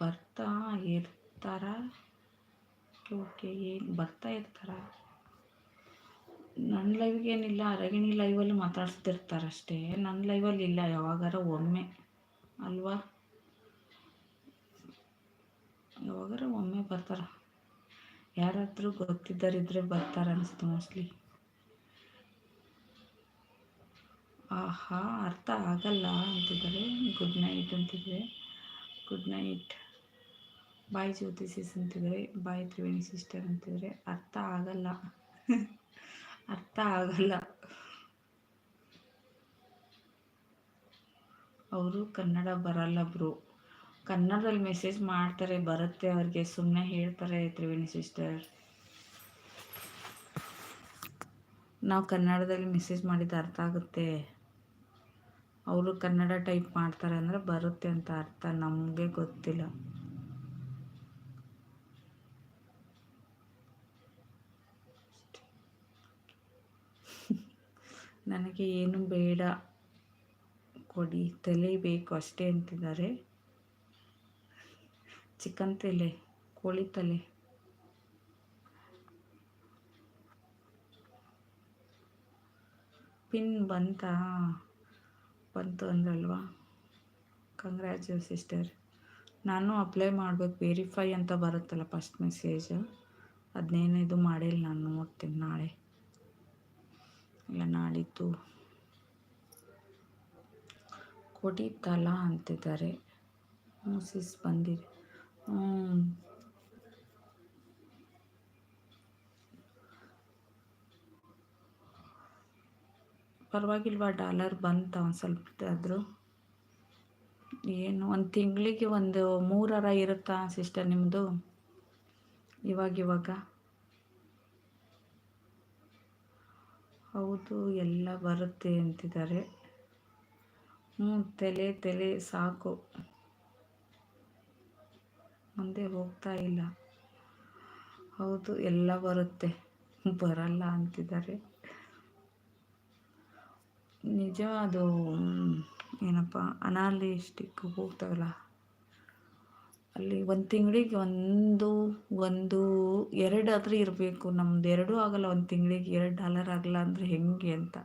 ಬರ್ತಾ ಇರ್ತಾರ? ಓಕೆ, ಏನು ಬರ್ತಾ ಇರ್ತಾರ? ನನ್ನ ಲೈವ್ಗೆ ಏನಿಲ್ಲ, ಅರಗಿಣಿ ಲೈವಲ್ಲಿ ಮಾತಾಡ್ತಿರ್ತಾರಷ್ಟೇ ನನ್ನ ಲೈವಲ್ಲಿ ಇಲ್ಲ, ಯಾವಾಗಾರ ಒಮ್ಮೆ. ಅಲ್ವಾ? ಯಾವಾಗಾರ ಒಮ್ಮೆ ಬರ್ತಾರ. ಯಾರಾದರೂ ಗೊತ್ತಿದ್ದರಿದ್ರೆ ಬರ್ತಾರೆ ಅನಿಸ್ತು ಮೋಸ್ಟ್ಲಿ ಆಹಾ, ಅರ್ಥ ಆಗಲ್ಲ ಅಂತಿದ್ದಾರೆ. ಗುಡ್ ನೈಟ್ ಅಂತಿದ್ರೆ ಗುಡ್ ನೈಟ್ ಬಾಯ್ ಜ್ಯೋತಿಷಿಸ್ ಅಂತಿದ್ರೆ, ಬಾಯ್ ತ್ರಿವೇಣಿ ಸಿಸ್ಟರ್ ಅಂತಿದ್ರೆ ಅರ್ಥ ಆಗಲ್ಲ. ಅರ್ಥ ಆಗಲ್ಲ. ಅವರು ಕನ್ನಡ ಬರಲ್ಲ ಬ್ರೋ ಕನ್ನಡದಲ್ಲಿ ಮೆಸೇಜ್ ಮಾಡ್ತಾರೆ, ಬರುತ್ತೆ ಅವ್ರಿಗೆ. ಸುಮ್ಮನೆ ಹೇಳ್ತಾರೆ ತ್ರಿವೇಣಿ ಸಿಸ್ಟರ್ ನಾವು ಕನ್ನಡದಲ್ಲಿ ಮೆಸೇಜ್ ಮಾಡಿದ ಅರ್ಥ ಆಗುತ್ತೆ. ಅವರು ಕನ್ನಡ ಟೈಪ್ ಮಾಡ್ತಾರೆ ಅಂದರೆ ಬರುತ್ತೆ ಅಂತ ಅರ್ಥ. ನಮಗೆ ಗೊತ್ತಿಲ್ಲ. ನನಗೆ ಏನು ಬೇಡ. ಕೊಡಿ, ತಲೆ ಬೇಕು ಅಷ್ಟೇ ಅಂತಿದ್ದಾರೆ. ಚಿಕನ್ ತಲೆ, ಕೋಳಿ ತಲೆ. ಪಿನ್ ಬಂತಾ? ಬಂತು ಅಂದ್ರಲ್ವಾ? Congrats sister. ನಾನು ಅಪ್ಲೈ ಮಾಡಬೇಕು, ವೆರಿಫೈ ಅಂತ ಬರುತ್ತಲ್ಲ ಫಸ್ಟ್ ಮೆಸೇಜ್. ಇದು ಮಾಡಿಲ್ಲ ನಾನು, ನೋಡ್ತೀನಿ ನಾಳೆ. ಇಲ್ಲ ನಾಳಿದ್ದು ತಲಾ ಅಂತಿದ್ದಾರೆ. ಮೂಸಿಸ್ ಬಂದಿದೆ. ಪರವಾಗಿಲ್ವಾ ಡಾಲರ್ ಬಂತ ಒಂದು ಸ್ವಲ್ಪ ಆದರೂ ಏನು, ಒಂದು ತಿಂಗಳಿಗೆ ಒಂದು ಮೂರರ ಇರುತ್ತಾ ಸಿಸ್ಟರ್ ನಿಮ್ಮದು ಇವಾಗಿವಾಗ? ಇವಾಗ ಹೌದು, ಎಲ್ಲ ಬರುತ್ತೆ ಅಂತಿದ್ದಾರೆ. ಹ್ಞೂ ತಲೆ ತಲೆ ಸಾಕು. ಮುಂದೆ ಹೋಗ್ತಾ ಇಲ್ಲ. ಹೌದು, ಎಲ್ಲ ಬರುತ್ತೆ. ಬರಲ್ಲ ಅಂತಿದ್ದಾರೆ. ನಿಜ ಅದು ಏನಪ್ಪ ಅನಾಲಿಸ್ಟಿಕ್ ಹೋಗ್ತಾವಲ್ಲ ಅಲ್ಲಿ ಒಂದು ತಿಂಗಳಿಗೆ ಒಂದು ಒಂದು ಎರಡಾದರೂ ಇರಬೇಕು. ನಮ್ದು ಎರಡೂ ಆಗಲ್ಲ. ಒಂದು ತಿಂಗಳಿಗೆ ಎರಡು ಡಾಲರ್ ಆಗಲ್ಲ ಅಂದರೆ ಹೆಂಗೆ ಅಂತ.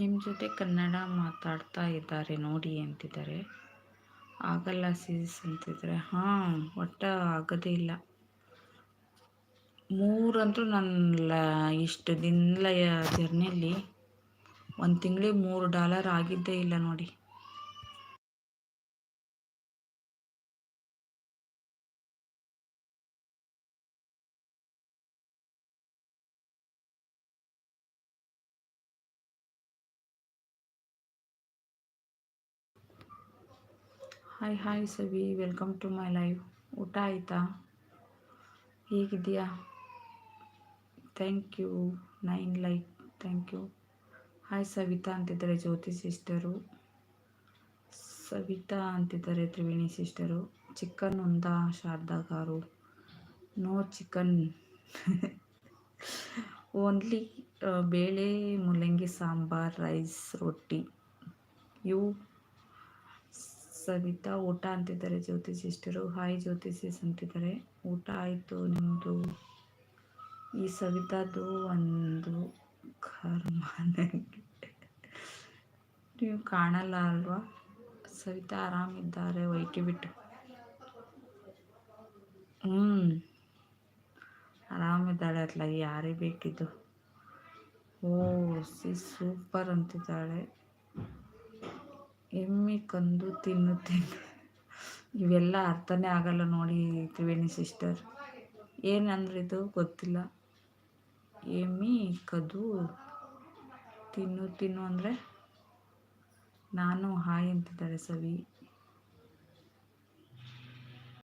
ನಿಮ್ಮ ಜೊತೆ ಕನ್ನಡ ಮಾತಾಡ್ತಾ ಇದ್ದಾರೆ, ನೋಡಿ ಅಂತಿದ್ದಾರೆ. ಆಗಲ್ಲ ಸೀಸ್ ಅಂತಿದ್ರೆ ಹಾಂ, ಒಟ್ಟು ಆಗೋದೇ ಇಲ್ಲ. ಮೂರಂತೂ ನನ್ನ ಇಷ್ಟು ದಿನ ಜರ್ನಿಯಲ್ಲಿ ಒಂದು ತಿಂಗಳಿಗೆ ಮೂರು ಡಾಲರ್ ಆಗಿದ್ದೇ ಇಲ್ಲ ನೋಡಿ. Hi hi Savi welcome to my live ಊಟ ಆಯಿತಾ? ಹೇಗಿದೆಯಾ thank you nine like thank you hi Savitha ಅಂತಿದ್ದಾರೆ, ಜ್ಯೋತಿ ಸಿಸ್ಟರು ಸವಿತಾ ಅಂತಿದ್ದಾರೆ, ತ್ರಿವೇಣಿ ಸಿಸ್ಟರು ಚಿಕನ್ ಉಂದಾ ಶಾರದಾಗಾರು. ನೋ ಚಿಕನ್ ಓನ್ಲಿ ಬೇಳೆ ಮುಲ್ಲಂಗಿ ಸಾಂಬಾರ್ ರೈಸ್ ರೊಟ್ಟಿ. ಯು ಸವಿತಾ ಊಟ ಅಂತಿದ್ದಾರೆ ಜ್ಯೋತಿ ಸಿಸ್ಟರು ಹಾಯ್ ಜ್ಯೋತಿ ಸಿಸ್ ಅಂತಿದ್ದಾರೆ ಊಟ ಆಯಿತು ನಿಮ್ಮದು ಈ ಸವಿತಾದು ಒಂದು ಕರ್ಮ ನೀವು ಕಾಣಲ್ಲ ಅಲ್ವಾ? ಸವಿತಾ ಆರಾಮಿದ್ದಾರೆ, ವೈಟಿ ಬಿಟ್ಟು. ಹ್ಞೂ ಆರಾಮಿದ್ದಾಳೆ ಅಲ್ಲ ಯಾರೇ ಬೇಕಿದ್ದು? O C super ಅಂತಿದ್ದಾಳೆ. ಎಮ್ಮಿ ಕಂದು ತಿನ್ನು ತಿನ್ನು. ಇವೆಲ್ಲ ಅರ್ಥನೇ ಆಗಲ್ಲ ನೋಡಿ ತ್ರಿವೇಣಿ ಸಿಸ್ಟರ್. ಇದು ಗೊತ್ತಿಲ್ಲ. ಎಮ್ಮಿ ಕದು ತಿನ್ನು ತಿನ್ನು ಅಂದರೆ ನಾನು ಹಾಯ್ ಅಂತಿದ್ದಾರೆ ಸವಿ.